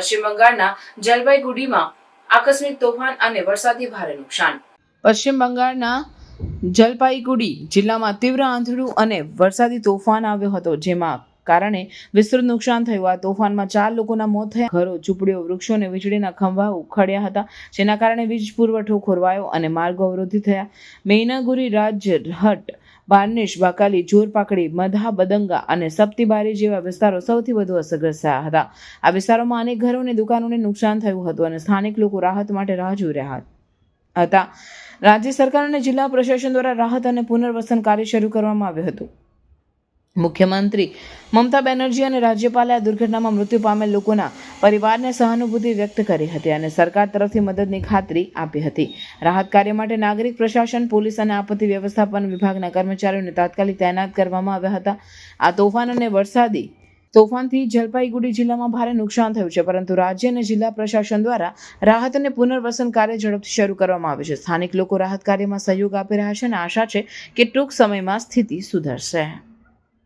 પશ્ચિમ બંગાળના જલપાઈગુડીમાં આકસ્મિક તોફાન અને વરસાદથી ભારે નુકસાન. પશ્ચિમ બંગાળના જલપાઈગુડી જિલ્લામાં તીવ્ર આંધળું અને વરસાદી તોફાન આવ્યો હતો, જેમાં કારણે વિસ્તૃત નુકસાન થયું. આ તોફાનમાં ચાર લોકોના મોત થયા. ઘરો, ઝૂંપડીઓ વૃક્ષો અને વીજળીના ખંભા ઉખડ્યા હતા, જેના કારણે વીજ પુરવઠો ખોરવાયો અને માર્ગો અવરોધિત થયા. મૈનાગુરી રાજહટ બાર્નિશ, બાકાલી, જોરપાકડી, મધા, બદંગા અને સપ્તિબારી જેવા વિસ્તારો સૌથી વધુ અસરગ્રસ્ત થયા હતા. આ વિસ્તારોમાં અનેક ઘરો અને દુકાનોને નુકસાન થયું હતું અને સ્થાનિક લોકો રાહત માટે રાહ જોઈ રહ્યા હતા. રાજ્ય સરકાર અને જિલ્લા પ્રશાસન દ્વારા રાહત અને પુનર્વસન કાર્ય શરૂ કરવામાં આવ્યું હતું. મુખ્યમંત્રી મમતા બેનર્જી અને રાજ્યપાલે આ દુર્ઘટનામાં મૃત્યુ પામેલ લોકોના પરિવારને સહાનુભૂતિ વ્યક્ત કરી હતી અને સરકાર તરફથી મદદની ખાતરી આપી હતી. રાહત કાર્ય માટે નાગરિક પ્રશાસન, પોલીસ અને આપત્તિ વ્યવસ્થાપન વિભાગના કર્મચારીઓને તાત્કાલિક તૈનાત કરવામાં આવ્યા હતા. આ તોફાન અને વરસાદી તોફાનથી જલપાઈગુડી જિલ્લામાં ભારે નુકસાન થયું છે, પરંતુ રાજ્ય અને જિલ્લા પ્રશાસન દ્વારા રાહત અને પુનર્વસન કાર્ય ઝડપથી શરૂ કરવામાં આવ્યું છે. સ્થાનિક લોકો રાહત કાર્યમાં સહયોગ આપી રહ્યા છે અને આશા છે કે ટૂંક સમયમાં સ્થિતિ સુધરશે.